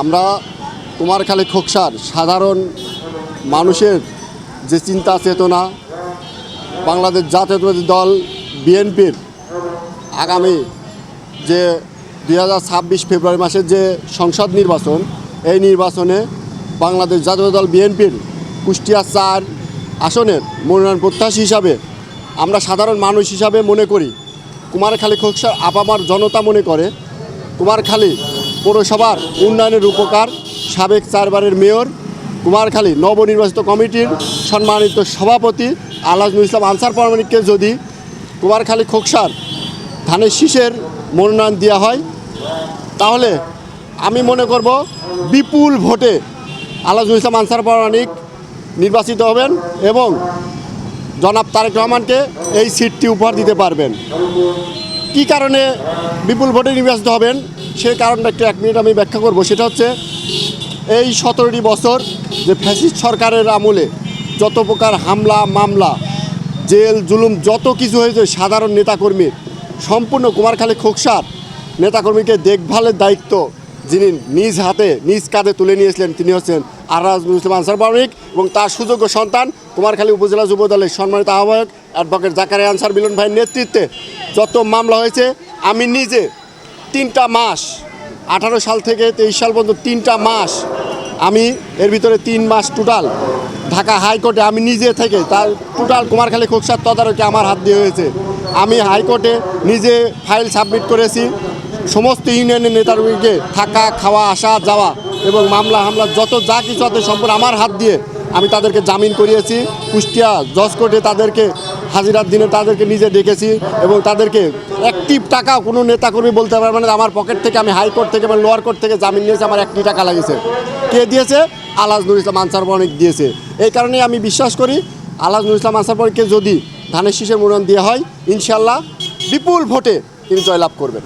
আমরা কুমারখালী খোকসার সাধারণ মানুষের যে চিন্তা, চেতনা, বাংলাদেশ জাতীয়তাবাদী দল, বিএনপির আগামী যে দু হাজার ছাব্বিশ ফেব্রুয়ারি মাসের যে সংসদ নির্বাচন, এই নির্বাচনে বাংলাদেশ জাতীয় দল বিএনপির কুষ্টিয়া চার আসনের মনোনয়ন প্রত্যাশী হিসাবে আমরা সাধারণ মানুষ হিসাবে মনে করি। কুমারখালী খোকসার আপামার জনতা মনে করে কুমারখালী পৌরসভার উন্নয়নের উপকার সাবেক চারবারের মেয়র কুমারখালী নবনির্বাচিত কমিটির সম্মানিত সভাপতি আলাজনুল ইসলাম আনসার পারমানিককে যদি কুমারখালী খোকসার ধানের শীষের মনোনয়ন দেওয়া হয়, তাহলে আমি মনে করব বিপুল ভোটে আলাজুল ইসলাম আনসার পারমানিক নির্বাচিত হবেন এবং জনাব তারেক রহমানকে এই সিটটি উপহার দিতে পারবেন। কি কারণে বিপুল ভোটে নির্বাচিত হবেন? সে কারণটা একটু এক মিনিট আমি ব্যাখ্যা করব। সেটা হচ্ছে, এই সতেরোটি বছর যে ফ্যাসিস্ট সরকারের আমলে যত প্রকার হামলা, মামলা, জেল, জুলুম, যত কিছু হয়েছে সাধারণ নেতাকর্মীর, সম্পূর্ণ কুমারখালী খোকসার নেতাকর্মীকে দেখভালের দায়িত্ব যিনি নিজ হাতে, নিজ কাঁধে তুলে নিয়েছিলেন তিনি হচ্ছেন আরাজ মুসলিম আনসার পাবলিক এবং তার সুযোগ্য সন্তান কুমারখালী উপজেলা যুব দলের সম্মানিত আহ্বায়ক অ্যাডভোকেট জাকারে আনসার মিলন ভাইয়ের নেতৃত্বে যত মামলা হয়েছে, আমি নিজে তিনটা মাস, আঠারো সাল থেকে তেইশ সাল পর্যন্ত তিনটা মাস, আমি এর ভিতরে তিন মাস টোটাল ঢাকা হাইকোর্টে আমি নিজে থেকে তার টোটাল কুমারখালী খোকসার তদারকি আমার হাত দিয়ে হয়েছে। আমি হাইকোর্টে নিজে ফাইল সাবমিট করেছি। সমস্ত ইউনিয়নের নেতাদেরকে থাকা, খাওয়া, আসা, যাওয়া এবং মামলা, হামলা, যত যা কিছু আছে সম্পূর্ণ আমার হাত দিয়ে আমি তাদেরকে জামিন করিয়েছি। কুষ্টিয়া জজ কোর্টে তাদেরকে হাজিরার দিনে তাদেরকে নিজে ডেকেছি এবং তাদেরকে অ্যাক্টিভ টাকা কোনো নেতাকর্মী বলতে পারবে না। আমার পকেট থেকে আমি হাইকোর্ট থেকে বা লোয়ার কোর্ট থেকে জামিন নিয়েছি, আমার একটি টাকা লাগিয়েছে। কে দিয়েছে? আলাজ নুর ইসলাম আনসার বণিক দিয়েছে। এই কারণে আমি বিশ্বাস করি আলাজ নুর ইসলাম আনসার বণিককে যদি ধানের শীষের মনোনয়ন দেওয়া হয় ইনশাল্লাহ বিপুল ভোটে তিনি জয়লাভ করবেন।